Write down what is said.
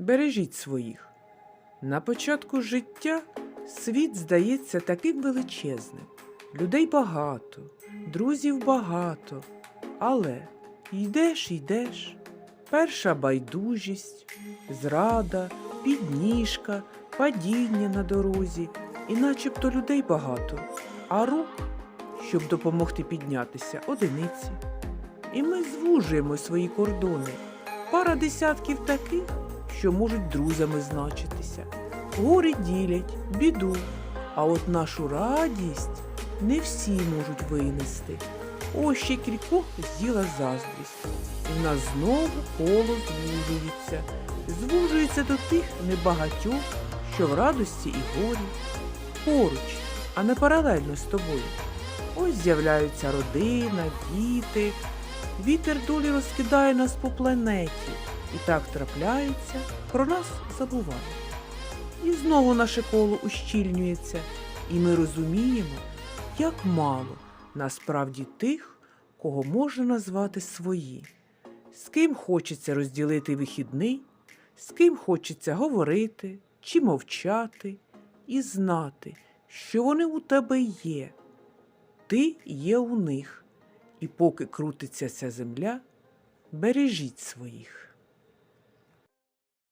бережіть своїх. На початку життя світ здається таким величезним. Людей багато, друзів багато. Але йдеш, йдеш. Перша байдужість, зрада, підніжка, падіння на дорозі, і начебто людей багато, а рук, щоб допомогти піднятися, одиниці. І ми звужуємо свої кордони. Пара десятків таких, що можуть друзями значитися. Гори ділять, біду, а от нашу радість не всі можуть винести. Ось ще кількох з'їла заздрість. І в нас знову коло звужується. Звужується до тих небагатьох, що в радості і горі. Поруч, а не паралельно з тобою. Ось з'являються родина, діти. Вітер долі розкидає нас по планеті. І так трапляється, про нас забуває. І знову наше коло ущільнюється, і ми розуміємо, як мало насправді тих, кого можна назвати свої, з ким хочеться розділити вихідний, з ким хочеться говорити чи мовчати, і знати, що вони у тебе є, ти є у них, і поки крутиться ця земля, бережіть своїх.